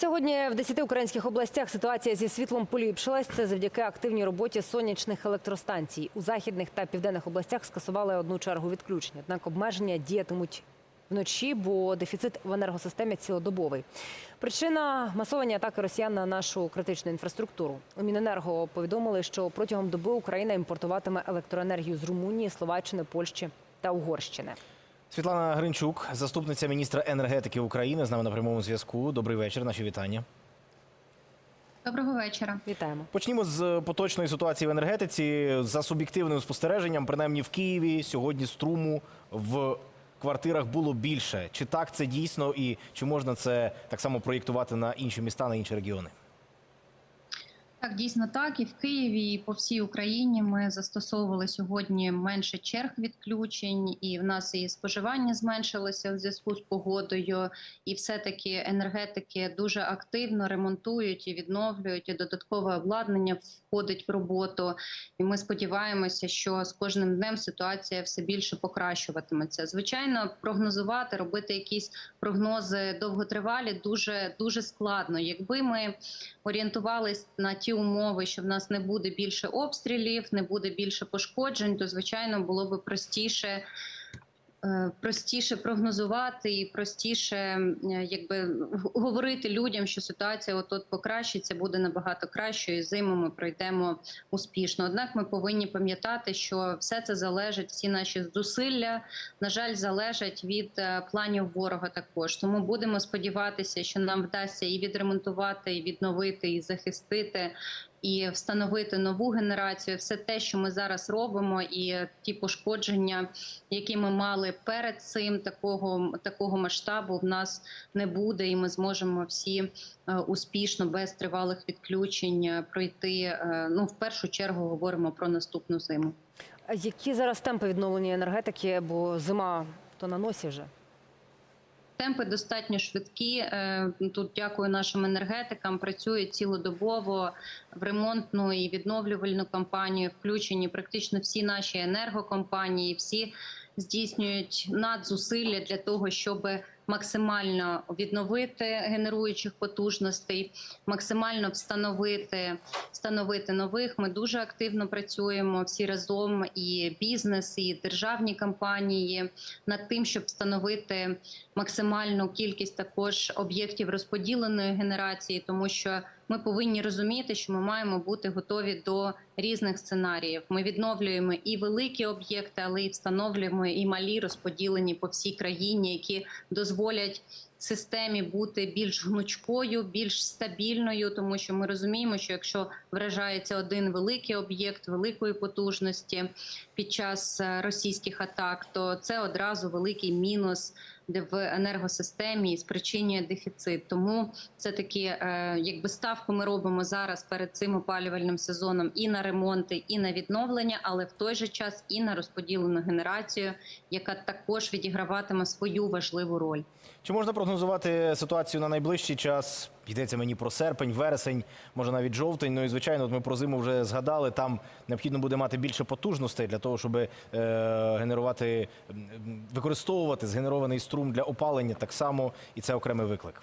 Сьогодні в 10 українських областях ситуація зі світлом поліпшилась. Це завдяки активній роботі сонячних електростанцій. У західних та південних областях скасували одну чергу відключень. Однак обмеження діятимуть вночі, бо дефіцит в енергосистемі цілодобовий. Причина масовані атаки росіян на нашу критичну інфраструктуру. У Міненерго повідомили, що протягом доби Україна імпортуватиме електроенергію з Румунії, Словаччини, Польщі та Угорщини. Світлана Гринчук, заступниця міністра енергетики України, з нами на прямому зв'язку. Добрий вечір. Наші вітання. Доброго вечора. Вітаємо. Почнімо з поточної ситуації в енергетиці. За суб'єктивним спостереженням, принаймні в Києві, сьогодні струму в квартирах було більше. Чи так це дійсно, і чи можна це так само проєктувати на інші міста, на інші регіони? Так, дійсно так. І в Києві, і по всій Україні ми застосовували сьогодні менше черг відключень, і в нас і споживання зменшилося в зв'язку з погодою. І все-таки енергетики дуже активно ремонтують і відновлюють. І додаткове обладнання входить в роботу. І ми сподіваємося, що з кожним днем ситуація все більше покращуватиметься. Звичайно, прогнозувати, робити якісь прогнози довготривалі дуже дуже складно. Якби ми орієнтувались на ті умови, що в нас не буде більше обстрілів, не буде більше пошкоджень, то звичайно було би простіше. Е, Простіше прогнозувати і простіше, е, якби говорити людям, що ситуація от покращиться, буде набагато кращою. і Зиму ми пройдемо успішно. Однак ми повинні пам'ятати, що все це залежить, всі наші зусилля, на жаль, залежать від е, планів ворога. Також тому будемо сподіватися, що нам вдасться і відремонтувати, і відновити, і захистити. І встановити нову генерацію, все те, що ми зараз робимо, і ті пошкодження, які ми мали перед цим, такого такого масштабу в нас не буде, і ми зможемо всі е, успішно без тривалих відключень е, пройти. е, Ну, в першу чергу говоримо про наступну зиму. Які зараз темпи відновлення енергетики? Бо зима то на носі вже. Темпи достатньо швидкі. Е, Тут дякую нашим енергетикам. Працюють цілодобово в ремонтну і відновлювальну кампанію. Включені практично всі наші енергокомпанії. Всі здійснюють надзусилля для того, щоб максимально відновити генеруючих потужностей, максимально встановити встановити нових. Ми дуже активно працюємо всі разом, і бізнес, і державні компанії над тим, щоб встановити максимальну кількість також об'єктів розподіленої генерації, тому що ми повинні розуміти, що ми маємо бути готові до різних сценаріїв. Ми відновлюємо і великі об'єкти, але і встановлюємо і малі розподілені по всій країні, які дозволять системі бути більш гнучкою, більш стабільною, тому що ми розуміємо, що якщо вражається один великий об'єкт великої потужності під час е, російських атак, то це одразу великий мінус в енергосистемі і спричинює дефіцит. Тому це таки, е, якби ставку ми робимо зараз перед цим опалювальним сезоном і на ремонти, і на відновлення, але в той же час і на розподілену генерацію, яка також відіграватиме свою важливу роль. Чи можна прогнозувати ситуацію на найближчий час? Йдеться мені про серпень, вересень, може навіть жовтень. Ну і звичайно, от ми про зиму вже згадали. Там необхідно буде мати більше потужностей для того, щоб е, генерувати, використовувати згенерований струм для опалення так само, і це окремий виклик.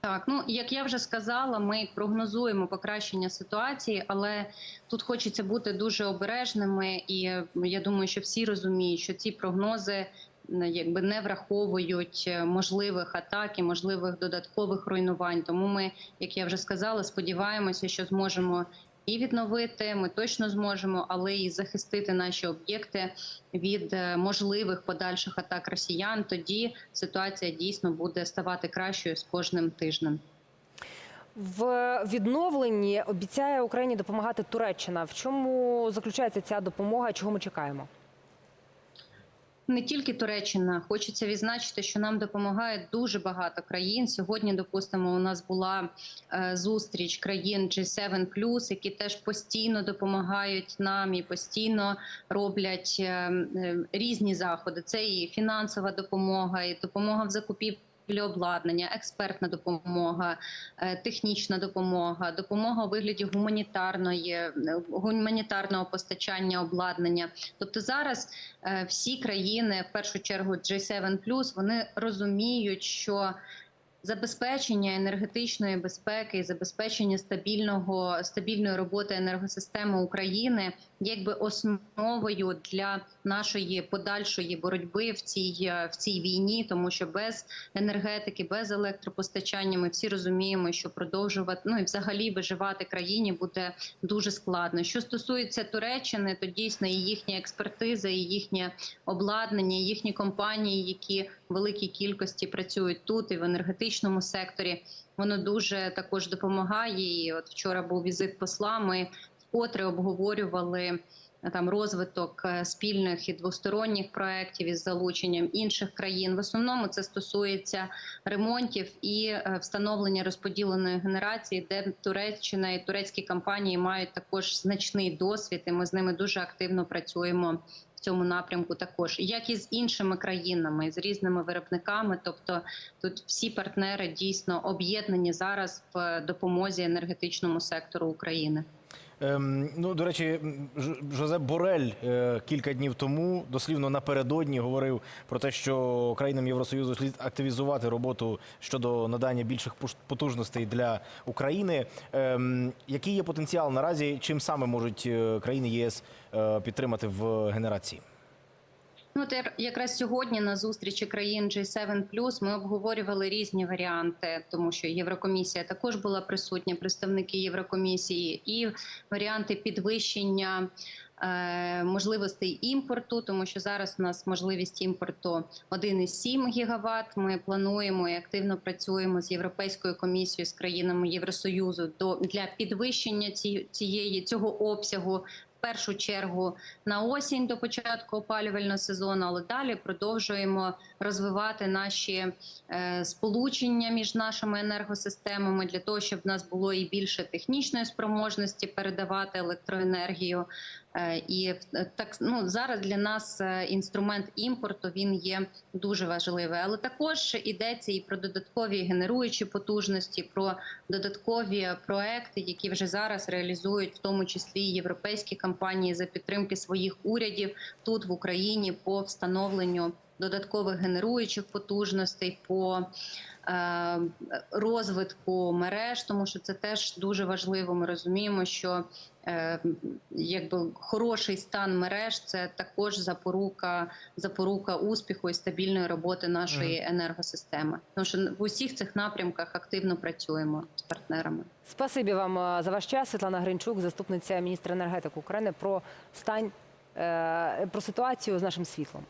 Так, ну як я вже сказала, ми прогнозуємо покращення ситуації, але тут хочеться бути дуже обережними, і я думаю, що всі розуміють, що ці прогнози якби не враховують е, можливих атак і можливих додаткових руйнувань. Тому ми, як я вже сказала, сподіваємося, що зможемо і відновити. Ми точно зможемо, але і захистити наші об'єкти від е, можливих подальших атак росіян. Тоді ситуація дійсно буде ставати кращою з кожним тижнем. В відновленні обіцяє Україні допомагати Туреччина. В чому заключається ця допомога? Чого ми чекаємо? Не тільки Туреччина, хочеться відзначити, що нам допомагає дуже багато країн. Сьогодні, допустимо, у нас була е, зустріч країн G7+, які теж постійно допомагають нам і постійно роблять е, е, різні заходи. Це і фінансова допомога, і допомога в закупівлі обладнання, експертна допомога, е, технічна допомога, допомога у вигляді гуманітарної е, гуманітарного постачання обладнання. Тобто зараз е, всі країни, в першу чергу G7+, вони розуміють, що забезпечення енергетичної безпеки і забезпечення стабільного стабільної роботи енергосистеми України якби основою для нашої подальшої боротьби в цій в цій війні, тому що без енергетики, без електропостачання ми всі розуміємо, що продовжувати ну і взагалі виживати країні буде дуже складно. Що стосується Туреччини, то дійсно і їхня експертиза, і їхнє обладнання, і їхні компанії, які в великій кількості працюють тут і в енергетичному секторі. Воно дуже також допомагає. І от вчора був візит посла. Ми вкотре обговорювали там розвиток е, спільних і двосторонніх проєктів із залученням інших країн. В основному це стосується ремонтів і е, встановлення розподіленої генерації, де Туреччина і турецькі компанії мають також значний досвід. І ми з ними дуже активно працюємо в цьому напрямку. Також як і з іншими країнами, з різними виробниками. Тобто тут всі партнери дійсно об'єднані зараз в допомозі енергетичному сектору України. Ем, ну, до речі, Жозеп Борель е, кілька днів тому дослівно напередодні говорив про те, що країнам Євросоюзу слід активізувати роботу щодо надання більших потужностей для України. Ем, який є потенціал наразі? Чим саме можуть е, країни ЄС е, підтримати в генерації? Ну, от якраз сьогодні на зустрічі країн G7+, ми обговорювали різні варіанти, тому що Єврокомісія також була присутня, представники Єврокомісії, і варіанти підвищення е, можливостей імпорту, тому що зараз у нас можливість імпорту 1,7 гігаватт. Ми плануємо і активно працюємо з Європейською комісією з країнами Євросоюзу до для підвищення ці- цієї цього обсягу. Першу чергу на осінь до початку опалювального сезону, але далі продовжуємо розвивати наші е, сполучення між нашими енергосистемами для того, щоб в нас було і більше технічної спроможності передавати електроенергію. Е, І е, так ну зараз для нас е, інструмент імпорту він є дуже важливий, але також йдеться і про додаткові генеруючі потужності, про додаткові проекти, які вже зараз реалізують, в тому числі європейські компанії за підтримки своїх урядів тут в Україні по встановленню додаткових генеруючих потужностей. по е, Розвитку мереж, тому що це теж дуже важливо. Ми розуміємо, що е, якби хороший стан мереж це також запорука, запорука успіху і стабільної роботи нашої енергосистеми. Тому що в усіх цих напрямках активно працюємо з партнерами. Спасибі вам е, за ваш час. Світлана Гринчук, заступниця міністра енергетики України, про стань е, про ситуацію з нашим світлом.